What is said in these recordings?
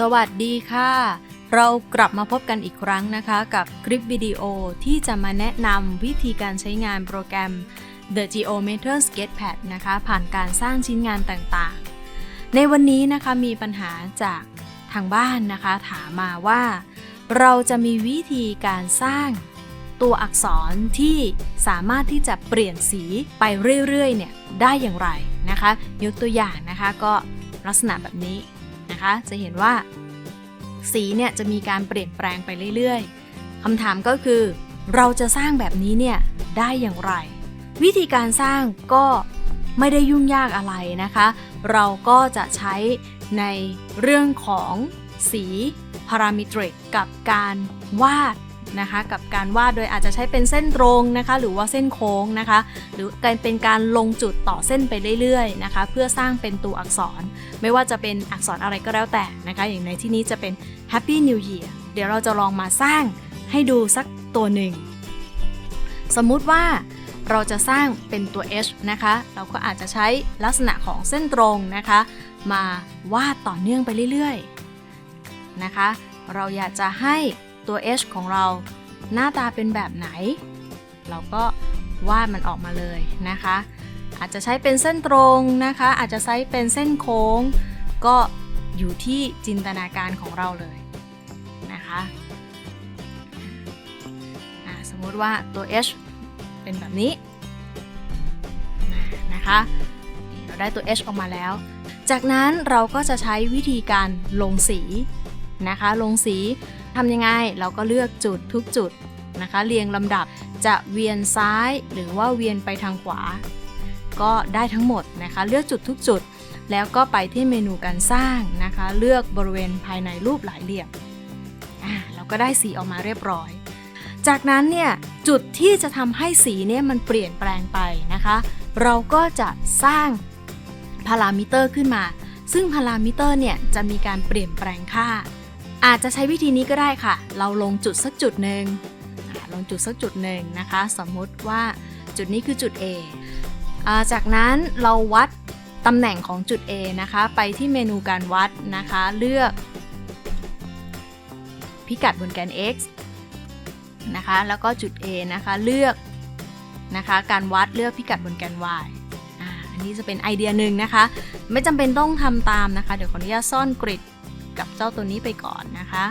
สวัสดีค่ะ เรากลับมาพบกันอีกครั้งนะคะ กับคลิปวิดีโอที่จะมาแนะนำวิธีการใช้งานโปรแกรม The Geometer Sketchpad นะคะ ผ่านการสร้างชิ้นงานต่างๆ ในวันนี้นะคะมีปัญหาจากทางบ้านนะคะ ถามมาว่า เราจะมีวิธีการสร้างตัวอักษรที่สามารถที่จะเปลี่ยนสีไปเรื่อยๆเนี่ยได้อย่างไรนะคะ ยกตัวอย่างนะคะก็ลักษณะแบบนี้ นะคะ จะเห็นว่า สีเนี่ยจะมีการเปลี่ยนแปลงไปเรื่อยๆคำถามก็คือ เราจะสร้างแบบนี้เนี่ยได้อย่างไร วิธีการสร้างก็ไม่ได้ยุ่งยากอะไรนะคะ เราก็จะใช้ในเรื่องของสีพารามิตริกกับการวาด นะคะ กับการวาดโดยอาจจะใช้เป็นเส้นตรงนะคะ หรือว่าเส้นโค้งนะคะ หรือการเป็นการลงจุดต่อเส้นไปเรื่อยๆนะคะ เพื่อสร้างเป็นตัวอักษร ไม่ว่าจะเป็นอักษรอะไรก็แล้วแต่นะคะ อย่างในที่นี้จะเป็น Happy New Year เดี๋ยวเราจะลองมาสร้างให้ดูสักตัวหนึ่ง สมมุติว่าเราจะสร้างเป็นตัว H นะคะ เราก็อาจจะใช้ลักษณะของเส้นตรงนะคะ มาวาดต่อเนื่องไปเรื่อยๆนะคะ เราอยากจะให้ ตัว H ของเราหน้าตาเป็นแบบไหน เราก็วาดมันออกมาเลยนะคะ อาจจะใช้เป็นเส้นตรงนะคะ อาจจะใช้เป็นเส้นโค้ง ก็อยู่ที่จินตนาการของเราเลยนะคะสมมติว่าตัว H เป็นแบบนี้นะคะเราได้ตัว H ออกมาแล้ว จากนั้นเราก็จะใช้วิธีการลงสีนะคะ ลงสี ทำยังไงเราก็เลือกจุดทุกจุดนะคะ เรียงลำดับจะเวียนซ้ายหรือว่าเวียนไปทางขวา ก็ได้ทั้งหมดนะคะ เลือกจุดทุกจุด แล้วก็ไปที่เมนูการสร้างนะคะ เลือกบริเวณภายในรูปหลายเหลี่ยมอ่าเราก็ได้สีออกมาเรียบร้อย จากนั้นเนี่ยจุดที่จะทำให้สีเนี่ยมันเปลี่ยนแปลงไปนะคะ เราก็จะสร้างพารามิเตอร์ขึ้นมา ซึ่งพารามิเตอร์เนี่ยจะมีการเปลี่ยนแปลงค่า อาจจะใช้วิธีนี้ก็ได้ค่ะ เราลงจุดสักจุดหนึ่งลงจุดสักจุดหนึ่งนะคะ สมมุติว่าจุดนี้คือจุด A อจากนั้นเราวัดตำแหน่งของจุด A นะคะ ไปที่เมนูการวัดนะคะ เลือก พิกัดบนแกน x นะคะ แล้วก็จุด A นะคะ เลือกนะคะ การวัดเลือกพิกัดบนแกน y อ่าอันนี้จะเป็นไอเดียหนึ่งนะคะ ไม่จำเป็นต้องทำตามนะคะ เดี๋ยวขออนุญาตซ่อนกริด กับเจ้าตัวนี้ไปก่อนนะคะ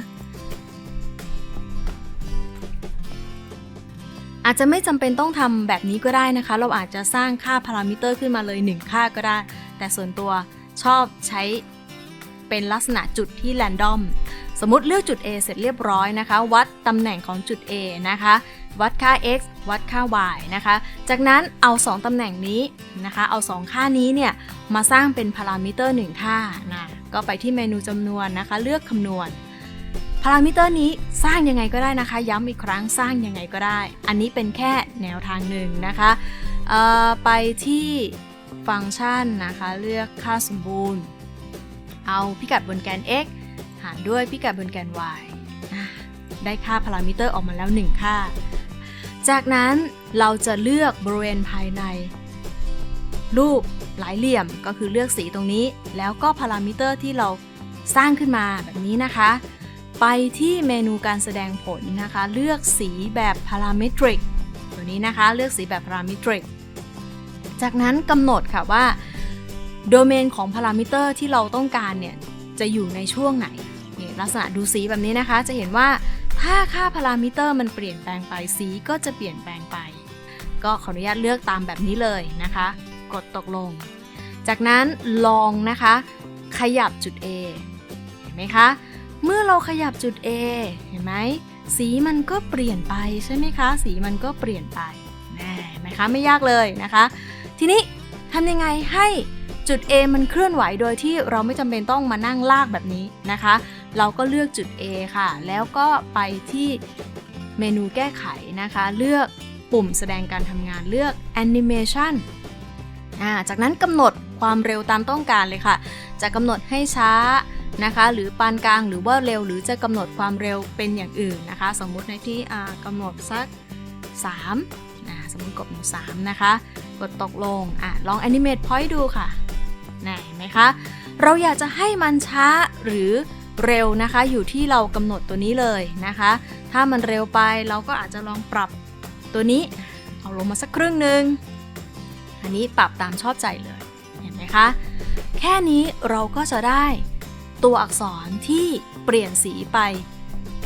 อาจจะไม่จำเป็นต้องทำแบบนี้ก็ได้นะคะ เราอาจจะสร้างค่าพารามิเตอร์ขึ้นมาเลย 1 ค่าก็ได้ แต่ส่วนตัวชอบใช้เป็นลักษณะจุดที่แรนดอม สมมติเลือกจุด A เสร็จเรียบร้อยนะคะ วัดตำแหน่งของจุด A นะคะ วัดค่า x วัดค่า y นะคะ จากนั้นเอา 2ตำแหน่งนี้นะคะ เอา 2 ค่านี้เนี่ย มาสร้างเป็นพารามิเตอร์ 1 ค่านะ ก็ไปที่เมนูจำนวนนะคะ เลือกคำนวณพารามิเตอร์นี้สร้างยังไงก็ได้นะคะ ย้ำอีกครั้งสร้างยังไงก็ได้ อันนี้เป็นแค่แนวทางหนึ่งนะคะไปที่ฟังก์ชันนะคะเลือกค่าสมบูรณ์ เอาพิกัดบนแกน x หารด้วยพิกัดบนแกน y ได้ค่าพารามิเตอร์ออกมาแล้ว 1 ค่า จากนั้นเราจะเลือกบริเวณภายใน รูปหลายเหลี่ยมก็คือเลือกสีตรงนี้ แล้วก็พารามิเตอร์ที่เราสร้างขึ้นมาแบบนี้นะคะ ไปที่เมนูการแสดงผลนะคะ เลือกสีแบบพารามิตริกตัวนี้นะคะ เลือกสีแบบพารามิตริกจากนั้นกำหนดค่ะว่าโดเมนของพารามิเตอร์ที่เราต้องการเนี่ยจะอยู่ในช่วงไหนนี่ลักษณะดูสีแบบนี้นะคะ จะเห็นว่าถ้าค่าพารามิเตอร์มันเปลี่ยนแปลงไปสีก็จะเปลี่ยนแปลงไป ก็ขออนุญาตเลือกตามแบบนี้เลยนะคะ กดตกลง จากนั้นลองนะคะ ขยับจุด A เห็นไหมคะ เมื่อเราขยับจุด A เห็นไหมสีมันก็เปลี่ยนไปใช่ไหมคะ สีมันก็เปลี่ยนไปแน่เห็นไหมคะไม่ยากเลยนะคะ ทีนี้ทำยังไงให้จุด A มันเคลื่อนไหวโดยที่เราไม่จำเป็นต้องมานั่งลากแบบนี้นะคะ เราก็เลือกจุด A ค่ะ แล้วก็ไปที่เมนูแก้ไขนะคะ เลือกปุ่มแสดงการทำงานเลือก Animation จากนั้นกำหนดความเร็วตามต้องการเลยค่ะ จะกำหนดให้ช้านะคะ หรือปานกลางหรือว่าเร็ว หรือจะกำหนดความเร็วเป็นอย่างอื่นนะคะ สมมุติในที่อ่ากำหนดสัก3นะสมมติกดหมู่3นะคะ กดตกลงอลอง Animate Point ดูค่ะนะเห็นไหมคะ เราอยากจะให้มันช้าหรือเร็วนะคะ อยู่ที่เรากำหนดตัวนี้เลยนะคะ ถ้ามันเร็วไปเราก็อาจจะลองปรับตัวนี้ เอาลงมาสักครึ่งหนึ่ง อันนี้ปรับตามชอบใจเลย เห็นไหมคะ แค่นี้เราก็จะได้ตัวอักษรที่เปลี่ยนสีไป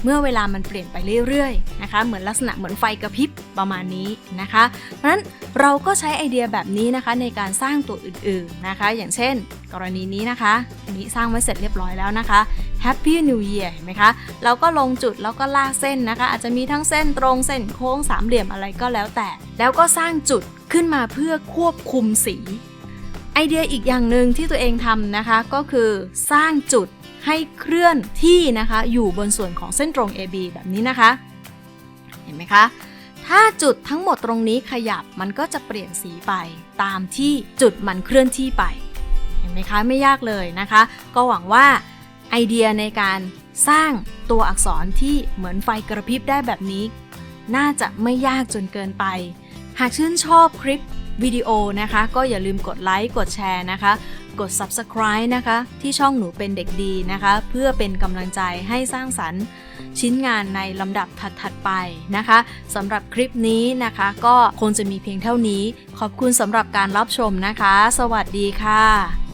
เมื่อเวลามันเปลี่ยนไปเรื่อยๆนะคะ เหมือนลักษณะเหมือนไฟกระพริบประมาณนี้นะคะ เพราะฉะนั้นเราก็ใช้ไอเดียแบบนี้นะคะในการสร้างตัวอื่นๆนะคะ อย่างเช่น กรณีนี้นะคะอันนี้สร้างไว้เสร็จเรียบร้อยแล้วนะคะ Happy New Year เห็นไหมคะ เราก็ลงจุดแล้วก็ลากเส้นนะคะ อาจจะมีทั้งเส้นตรงเส้นโค้งสามเหลี่ยมอะไรก็แล้วแต่ แล้วก็สร้างจุด ขึ้นมาเพื่อควบคุมสี ไอเดียอีกอย่างหนึ่งที่ตัวเองทำนะคะก็คือสร้างจุดให้เคลื่อนที่นะคะอยู่บนส่วนของเส้นตรง AB แบบนี้นะคะ เห็นไหมคะ ถ้าจุดทั้งหมดตรงนี้ขยับมันก็จะเปลี่ยนสีไปตามที่จุดมันเคลื่อนที่ไป เห็นไหมคะไม่ยากเลยนะคะ ก็หวังว่าไอเดียในการสร้างตัวอักษรที่เหมือนไฟกระพริบได้แบบนี้ น่าจะไม่ยากจนเกินไป หากชื่นชอบคลิปวิดีโอนะคะ ก็อย่าลืมกดไลค์กดแชร์นะคะ กด subscribe นะคะ ที่ช่องหนูเป็นเด็กดีนะคะ เพื่อเป็นกำลังใจให้สร้างสรรค์ชิ้นงานในลำดับถัด ๆ ไปนะคะสำหรับคลิปนี้นะคะ ก็คงจะมีเพียงเท่านี้ ขอบคุณสำหรับการรับชมนะคะ สวัสดีค่ะ